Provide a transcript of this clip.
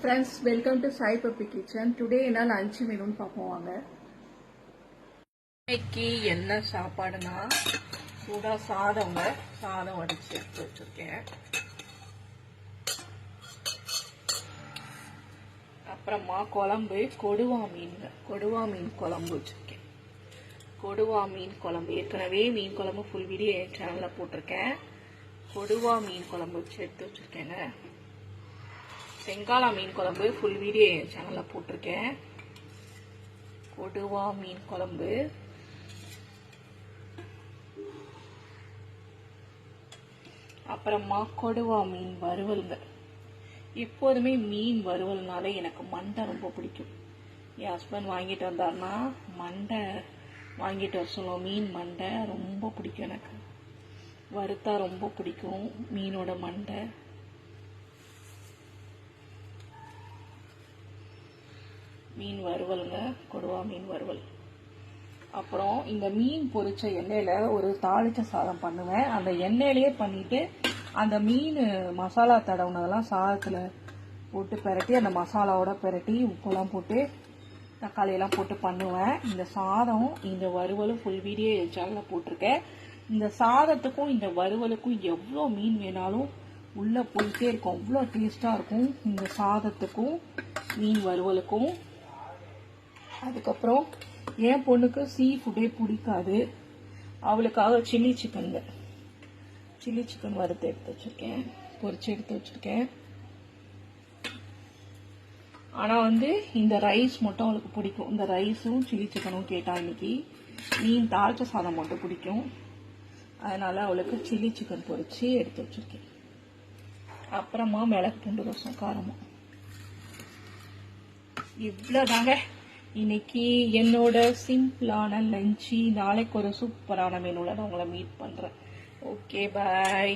Friends welcome to Sai Puppy kitchen today என்ன lunch மெனுன்னு பார்ப்போம் வாங்க. இன்னைக்கு என்ன சாப்பாடுனா சூடா சாதங்க சாதம் வடிச்சு எடுத்து வச்சிருக்கேன். அப்புறமா குழம்பு கொடுவா மீன் கொடுவா மீன் குழம்பு வச்சிருக்கேன். கொடுவா மீன் குழம்பு. ஏற்கனவே மீன் குழம்பு ஃபுல் வீடியோ என் சேனலில் போட்டிருக்கேன். கொடுவா மீன் குழம்பு வச்சு எடுத்து வச்சிருக்கேங்க. செங்காலா மீன் குழம்பு ஃபுல் வீடியோ என் சேனலில் போட்டிருக்கேன். கொடுவா மீன் குழம்பு. அப்புறமா கொடுவா மீன் வறுவலுங்க எப்போதுமே மீன் வறுவல்னாலே எனக்கு மண்டை ரொம்ப பிடிக்கும். என் ஹஸ்பண்ட் வாங்கிட்டு வந்தாருன்னா மண்டை வாங்கிட்டு வர சொல்லுவோம். மீன் மண்டை ரொம்ப பிடிக்கும் எனக்கு. வறுத்தா ரொம்ப பிடிக்கும். மீனோட மண்டை. மீன் வறுவலுங்க கொடுவா மீன் வறுவல். அப்புறம் இந்த மீன் பொரிச்ச எண்ணெயில் ஒரு தாளிச்ச சாதம் பண்ணுவேன். அந்த எண்ணெயிலேயே பண்ணிட்டு அந்த மீன் மசாலா தடவுனதெல்லாம் சாதத்தில் போட்டு பிரட்டி அந்த மசாலாவோட பிரட்டி உப்பெல்லாம் போட்டு தக்காளியெல்லாம் போட்டு பண்ணுவேன். இந்த சாதம் இந்த வறுவலும் ஃபுல் வீடியோ சேனலில் போட்டிருக்கேன். இந்த சாதத்துக்கும் இந்த வறுவலுக்கும் எவ்வளோ மீன் வேணாலும் உள்ளே போயிட்டே இருக்கும். அவ்வளோ டேஸ்ட்டாக இருக்கும். இந்த சாதத்துக்கும் மீன் வறுவலுக்கும். அதுக்கப்புறம் என் பொண்ணுக்கு சீ ஃபுட்டே பிடிக்காது. அவளுக்காக சில்லி சிக்கனுங்க சில்லி சிக்கன் வறுத்து எடுத்து வச்சுருக்கேன். பொரிச்சு எடுத்து வச்சுருக்கேன். ஆனால் வந்து இந்த ரைஸ் மட்டும் அவளுக்கு பிடிக்கும். இந்த ரைஸும் சில்லி சிக்கனும் கேட்டால் இன்னைக்கு மீன் தாழ்ச்ச சாதம் மட்டும் பிடிக்கும். அதனால் அவளுக்கு சில்லி சிக்கன் பொறிச்சு எடுத்து வச்சுருக்கேன். அப்புறமா மிளகு பூண்டு ரசம் காரமாக இவ்வளோதாங்க இன்னைக்கு என்னோட சிம்பிளான லஞ்சு நாளைக்கு ஒரு சூப்பரான மெனுவில் நான் உங்களை மீட் பண்ணுறேன் ஓகே பாய்